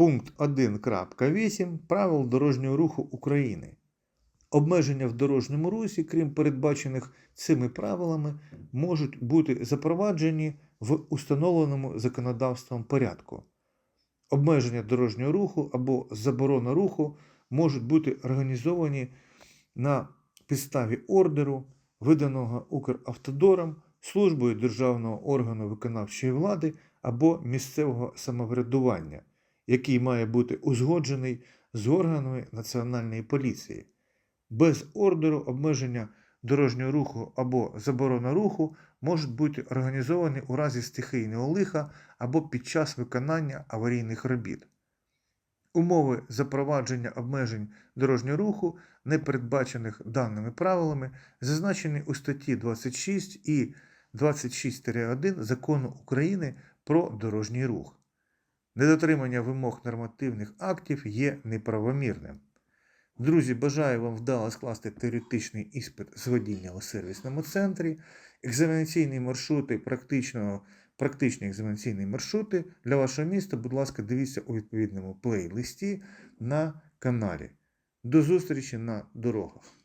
Пункт 1.8 Правил дорожнього руху України. Обмеження в дорожньому русі, крім передбачених цими правилами, можуть бути запроваджені в установленому законодавством порядку. Обмеження дорожнього руху або заборона руху можуть бути організовані на підставі ордеру, виданого Укравтодором, службою державного органу виконавчої влади або місцевого самоврядування, який має бути узгоджений з органами Національної поліції. Без ордеру обмеження дорожнього руху або заборона руху можуть бути організовані у разі стихійного лиха або під час виконання аварійних робіт. Умови запровадження обмежень дорожнього руху, не передбачених даними правилами, зазначені у статті 26 і 26-1 Закону України про дорожній рух. Недотримання вимог нормативних актів є неправомірним. Друзі, бажаю вам вдало скласти теоретичний іспит з водіння у сервісному центрі, екзаменаційні маршрути, практичного, практичні екзаменаційні маршрути для вашого міста. Будь ласка, дивіться у відповідному плейлисті на каналі. До зустрічі на дорогах.